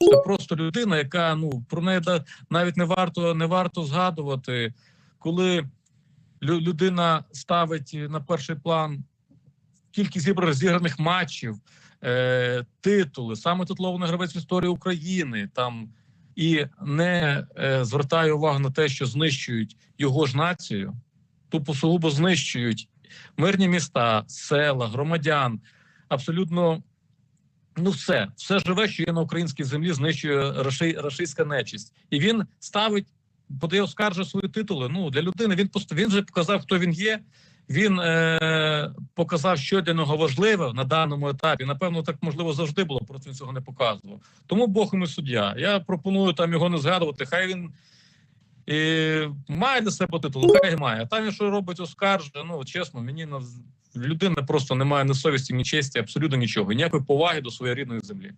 Це просто людина, яка ну про неї да- навіть не варто не варто згадувати, коли людина ставить на перший план кількість зіграних матчів, е, титули, саме титулований гравець в історії України там і не е, звертає увагу на те, що знищують його ж націю, тупо сугубо знищують мирні міста, села, громадян. Абсолютно, ну все, все живе, що є на українській землі, знищує раши, рашистська нечисть, і він ставить, подає оскаржує свої титули. Ну для людини він просто він вже показав, хто він є. Він е, показав, що для нього важливе на даному етапі. Напевно, так можливо завжди було, просто він цього не показував. Тому Бог йому суддя. Я пропоную там його не згадувати. Хай він і має для себе титул, хай має. А там, він що робить, оскаржує. Ну чесно, мені на людина просто немає ні совісті, ні честі, абсолютно нічого. Ніякої поваги до своєї рідної землі.